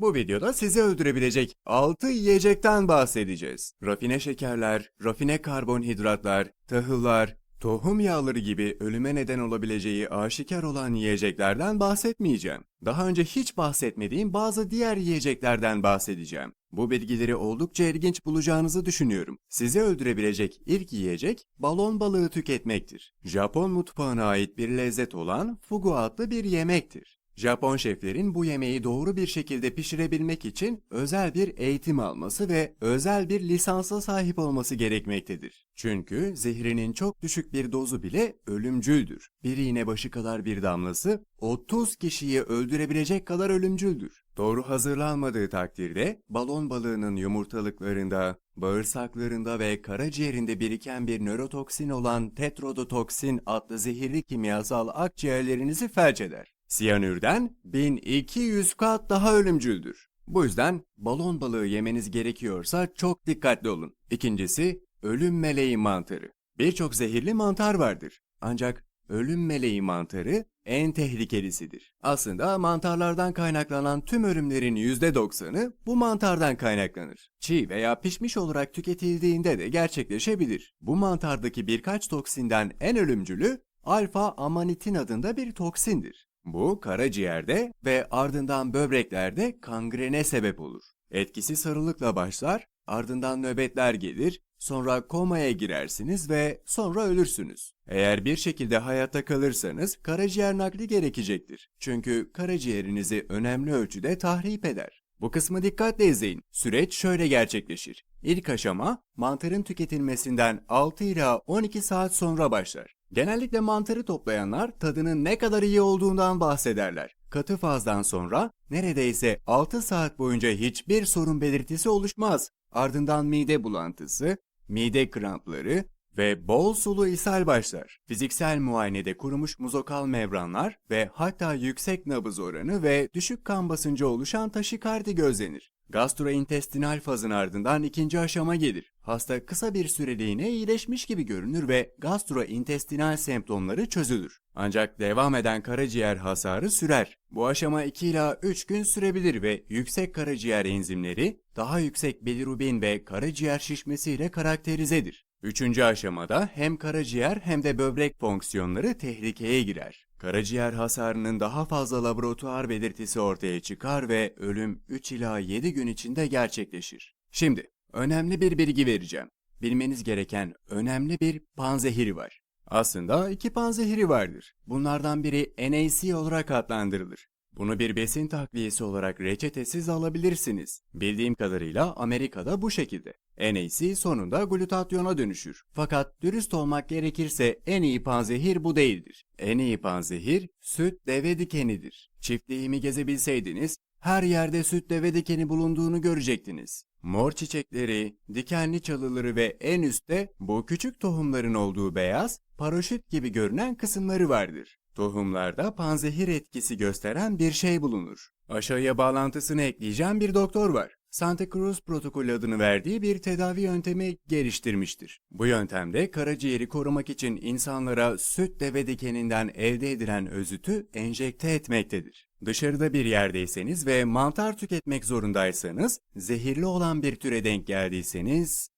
Bu videoda sizi öldürebilecek 6 yiyecekten bahsedeceğiz. Rafine şekerler, rafine karbonhidratlar, tahıllar, tohum yağları gibi ölüme neden olabileceği aşikar olan yiyeceklerden bahsetmeyeceğim. Daha önce hiç bahsetmediğim bazı diğer yiyeceklerden bahsedeceğim. Bu bilgileri oldukça ilginç bulacağınızı düşünüyorum. Sizi öldürebilecek ilk yiyecek balon balığı tüketmektir. Japon mutfağına ait bir lezzet olan fugu adlı bir yemektir. Japon şeflerin bu yemeği doğru bir şekilde pişirebilmek için özel bir eğitim alması ve özel bir lisansa sahip olması gerekmektedir. Çünkü zehrinin çok düşük bir dozu bile ölümcüldür. Bir iğne başı kadar bir damlası 30 kişiyi öldürebilecek kadar ölümcüldür. Doğru hazırlanmadığı takdirde balon balığının yumurtalıklarında, bağırsaklarında ve karaciğerinde biriken bir nörotoksin olan tetrodotoksin adlı zehirli kimyasal akciğerlerinizi felç eder. Siyanürden 1200 kat daha ölümcüldür. Bu yüzden balon balığı yemeniz gerekiyorsa çok dikkatli olun. İkincisi ölüm meleği mantarı. Birçok zehirli mantar vardır. Ancak ölüm meleği mantarı en tehlikelisidir. Aslında mantarlardan kaynaklanan tüm ölümlerin %90'ı bu mantardan kaynaklanır. Çiğ veya pişmiş olarak tüketildiğinde de gerçekleşebilir. Bu mantardaki birkaç toksinden en ölümcülü alfa amanitin adında bir toksindir. Bu karaciğerde ve ardından böbreklerde kangrene sebep olur. Etkisi sarılıkla başlar, ardından nöbetler gelir, sonra komaya girersiniz ve sonra ölürsünüz. Eğer bir şekilde hayatta kalırsanız karaciğer nakli gerekecektir. Çünkü karaciğerinizi önemli ölçüde tahrip eder. Bu kısmı dikkatle izleyin. Süreç şöyle gerçekleşir. İlk aşama mantarın tüketilmesinden 6 ila 12 saat sonra başlar. Genellikle mantarı toplayanlar tadının ne kadar iyi olduğundan bahsederler. Katı fazdan sonra neredeyse 6 saat boyunca hiçbir sorun belirtisi oluşmaz. Ardından mide bulantısı, mide krampları ve bol sulu ishal başlar. Fiziksel muayenede kurumuş muzokal membranlar ve hatta yüksek nabız oranı ve düşük kan basıncı oluşan taşikardi gözlenir. Gastrointestinal fazın ardından ikinci aşama gelir. Hasta kısa bir süreliğine iyileşmiş gibi görünür ve gastrointestinal semptomları çözülür. Ancak devam eden karaciğer hasarı sürer. Bu aşama 2 ila 3 gün sürebilir ve yüksek karaciğer enzimleri daha yüksek bilirubin ve karaciğer şişmesiyle karakterizedir. Üçüncü aşamada hem karaciğer hem de böbrek fonksiyonları tehlikeye girer. Karaciğer hasarının daha fazla laboratuvar belirtisi ortaya çıkar ve ölüm 3 ila 7 gün içinde gerçekleşir. Şimdi önemli bir bilgi vereceğim. Bilmeniz gereken önemli bir panzehiri var. Aslında iki panzehiri vardır. Bunlardan biri NAC olarak adlandırılır. Bunu bir besin takviyesi olarak reçetesiz alabilirsiniz. Bildiğim kadarıyla Amerika'da bu şekilde. NAC sonunda glutatyona dönüşür. Fakat dürüst olmak gerekirse en iyi panzehir bu değildir. En iyi panzehir süt deve dikenidir. Çiftliğimi gezebilseydiniz her yerde süt deve dikeni bulunduğunu görecektiniz. Mor çiçekleri, dikenli çalıları ve en üstte bu küçük tohumların olduğu beyaz, paraşüt gibi görünen kısımları vardır. Tohumlarda panzehir etkisi gösteren bir şey bulunur. Aşağıya bağlantısını ekleyeceğim bir doktor var. Santa Cruz protokolü adını verdiği bir tedavi yöntemi geliştirmiştir. Bu yöntemde karaciğeri korumak için insanlara süt deve dikeninden elde edilen özütü enjekte etmektedir. Dışarıda bir yerdeyseniz ve mantar tüketmek zorundaysanız, zehirli olan bir türe denk geldiyseniz,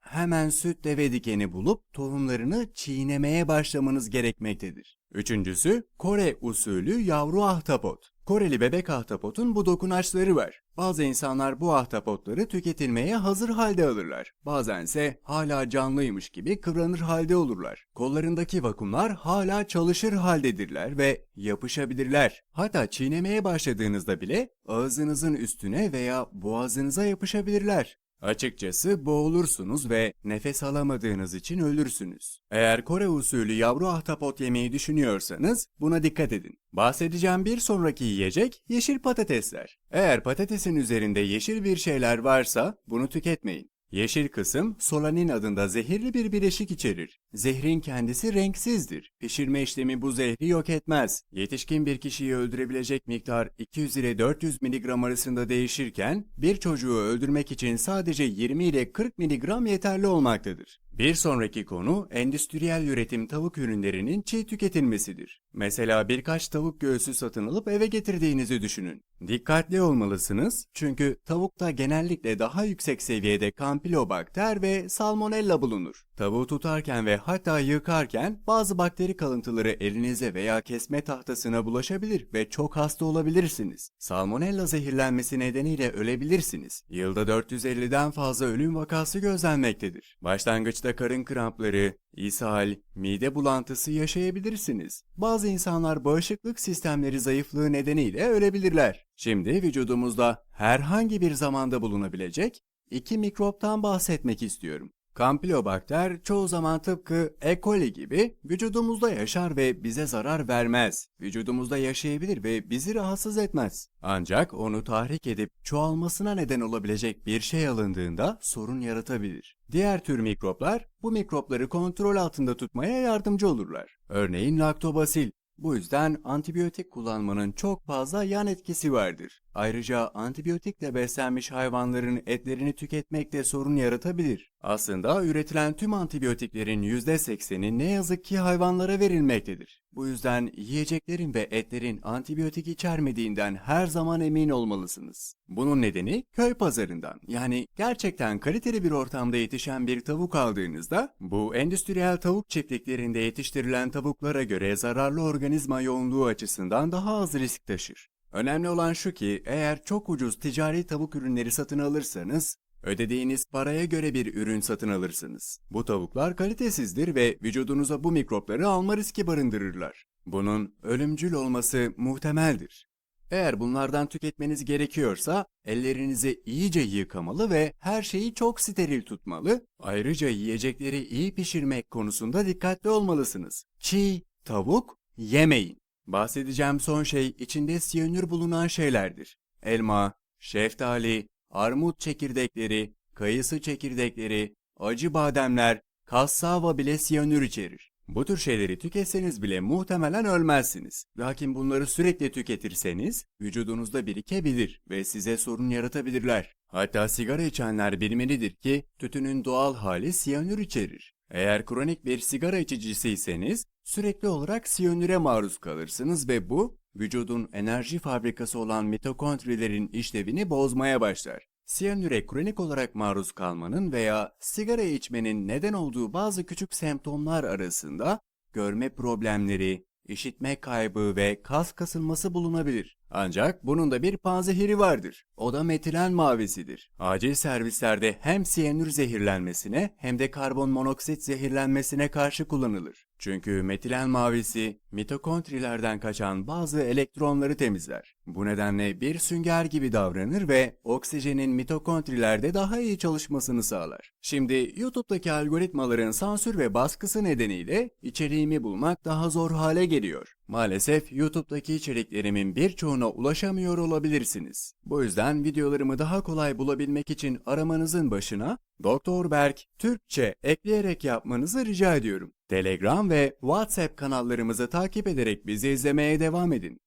hemen süt deve dikeni bulup tohumlarını çiğnemeye başlamanız gerekmektedir. Üçüncüsü Kore usulü yavru ahtapot. Koreli bebek ahtapotun bu dokunaçları var. Bazı insanlar bu ahtapotları tüketilmeye hazır halde alırlar. Bazense hala canlıymış gibi kıvranır halde olurlar. Kollarındaki vakumlar hala çalışır haldedirler ve yapışabilirler. Hatta çiğnemeye başladığınızda bile ağzınızın üstüne veya boğazınıza yapışabilirler. Açıkçası boğulursunuz ve nefes alamadığınız için ölürsünüz. Eğer Kore usulü yavru ahtapot yemeyi düşünüyorsanız buna dikkat edin. Bahsedeceğim bir sonraki yiyecek yeşil patatesler. Eğer patatesin üzerinde yeşil bir şeyler varsa bunu tüketmeyin. Yeşil kısım solanin adında zehirli bir bileşik içerir. Zehrin kendisi renksizdir. Pişirme işlemi bu zehri yok etmez. Yetişkin bir kişiyi öldürebilecek miktar 200 ile 400 mg arasında değişirken bir çocuğu öldürmek için sadece 20 ile 40 mg yeterli olmaktadır. Bir sonraki konu endüstriyel üretim tavuk ürünlerinin çiğ tüketilmesidir. Mesela birkaç tavuk göğsü satın alıp eve getirdiğinizi düşünün. Dikkatli olmalısınız çünkü tavukta genellikle daha yüksek seviyede kampilobakter ve salmonella bulunur. Tavuğu tutarken ve hatta yıkarken bazı bakteri kalıntıları elinize veya kesme tahtasına bulaşabilir ve çok hasta olabilirsiniz. Salmonella zehirlenmesi nedeniyle ölebilirsiniz. Yılda 450'den fazla ölüm vakası gözlenmektedir. Başlangıçta karın krampları, ishal, mide bulantısı yaşayabilirsiniz. Bazı insanlar bağışıklık sistemleri zayıflığı nedeniyle ölebilirler. Şimdi vücudumuzda herhangi bir zamanda bulunabilecek iki mikroptan bahsetmek istiyorum. Campylobacter çoğu zaman tıpkı E. coli gibi vücudumuzda yaşar ve bize zarar vermez. Vücudumuzda yaşayabilir ve bizi rahatsız etmez. Ancak onu tahrik edip çoğalmasına neden olabilecek bir şey alındığında sorun yaratabilir. Diğer tür mikroplar bu mikropları kontrol altında tutmaya yardımcı olurlar. Örneğin laktobasil. Bu yüzden antibiyotik kullanmanın çok fazla yan etkisi vardır. Ayrıca antibiyotikle beslenmiş hayvanların etlerini tüketmek de sorun yaratabilir. Aslında üretilen tüm antibiyotiklerin %80'i ne yazık ki hayvanlara verilmektedir. Bu yüzden yiyeceklerin ve etlerin antibiyotik içermediğinden her zaman emin olmalısınız. Bunun nedeni köy pazarından yani gerçekten kaliteli bir ortamda yetişen bir tavuk aldığınızda bu endüstriyel tavuk çiftliklerinde yetiştirilen tavuklara göre zararlı organizma yoğunluğu açısından daha az risk taşır. Önemli olan şu ki eğer çok ucuz ticari tavuk ürünleri satın alırsanız ödediğiniz paraya göre bir ürün satın alırsınız. Bu tavuklar kalitesizdir ve vücudunuza bu mikropları alma riski barındırırlar. Bunun ölümcül olması muhtemeldir. Eğer bunlardan tüketmeniz gerekiyorsa ellerinizi iyice yıkamalı ve her şeyi çok steril tutmalı. Ayrıca yiyecekleri iyi pişirmek konusunda dikkatli olmalısınız. Çiğ tavuk yemeyin. Bahsedeceğim son şey içinde siyanür bulunan şeylerdir. Elma, şeftali, armut çekirdekleri, kayısı çekirdekleri, acı bademler, kassava bile siyanür içerir. Bu tür şeyleri tüketseniz bile muhtemelen ölmezsiniz. Lakin bunları sürekli tüketirseniz vücudunuzda birikebilir ve size sorun yaratabilirler. Hatta sigara içenler bilmelidir ki tütünün doğal hali siyanür içerir. Eğer kronik bir sigara içicisiyseniz sürekli olarak siyanüre maruz kalırsınız ve bu vücudun enerji fabrikası olan mitokondrilerin işlevini bozmaya başlar. Siyanüre kronik olarak maruz kalmanın veya sigara içmenin neden olduğu bazı küçük semptomlar arasında görme problemleri, işitme kaybı ve kas kasılması bulunabilir. Ancak bunun da bir panzehiri vardır. O da metilen mavisidir. Acil servislerde hem siyanür zehirlenmesine hem de karbon monoksit zehirlenmesine karşı kullanılır. Çünkü metilen mavisi mitokondrilerden kaçan bazı elektronları temizler. Bu nedenle bir sünger gibi davranır ve oksijenin mitokondrilerde daha iyi çalışmasını sağlar. Şimdi YouTube'daki algoritmaların sansür ve baskısı nedeniyle içeriğimi bulmak daha zor hale geliyor. Maalesef YouTube'daki içeriklerimin birçoğuna ulaşamıyor olabilirsiniz. Bu yüzden videolarımı daha kolay bulabilmek için aramanızın başına Doktor Berk Türkçe ekleyerek yapmanızı rica ediyorum. Telegram ve WhatsApp kanallarımızı takip ederek bizi izlemeye devam edin.